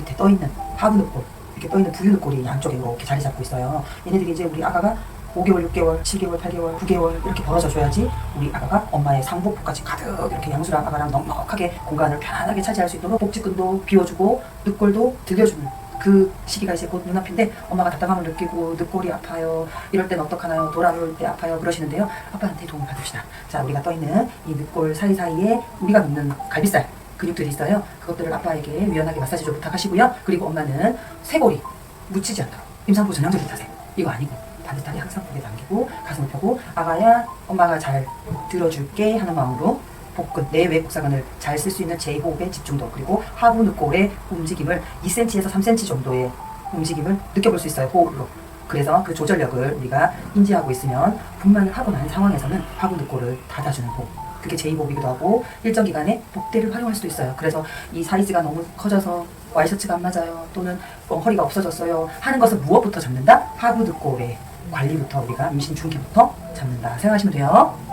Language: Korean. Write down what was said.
밑에 떠 있는 하부 늑골 이렇게 떠 있는 부유 늑골이 양쪽에 이렇게 자리 잡고 있어요. 얘네들이 이제 우리 아가가 5개월, 6개월, 7개월, 8개월, 9개월 이렇게 벌어져 줘야지 우리 아가가 엄마의 상복부까지 가득 이렇게 양수랑 아가랑 넉넉하게 공간을 편안하게 차지할 수 있도록 복직근도 비워주고 늑골도 들려주는 그 시기가 이제 곧 눈앞인데 엄마가 답답함을 느끼고 늑골이 아파요. 이럴 땐 어떡하나요? 돌아올 때 아파요? 그러시는데요. 아빠한테 도움을 받읍시다. 자 우리가 떠있는 이 늑골 사이사이에 우리가 먹는 갈비살 근육들이 있어요. 그것들을 아빠에게 유연하게 마사지 좀 부탁하시고요. 그리고 엄마는 쇄골이 묻히지 않도록 임산부 전형적인 자세. 이거 아니고 반듯하게 항상 고개 당기고 가슴을 펴고 아가야 엄마가 잘 들어줄게 하는 마음으로 복근 내외 복사근을 잘 쓸 수 있는 제 호흡의 집중도 그리고 하부 늑골의 움직임을 2cm에서 3cm 정도의 움직임을 느껴볼 수 있어요. 호흡으로. 그래서 그 조절력을 우리가 인지하고 있으면 분만을 하고 난 상황에서는 하부 늑골을 닫아주는 호흡 그게 제2호흡이기도 하고 일정 기간에 복대를 활용할 수도 있어요. 그래서 이 사이즈가 너무 커져서 와이셔츠가 안 맞아요. 또는 어, 허리가 없어졌어요. 하는 것은 무엇부터 잡는다? 하부 늑골의 관리부터 우리가 임신 중기부터 잡는다 생각하시면 돼요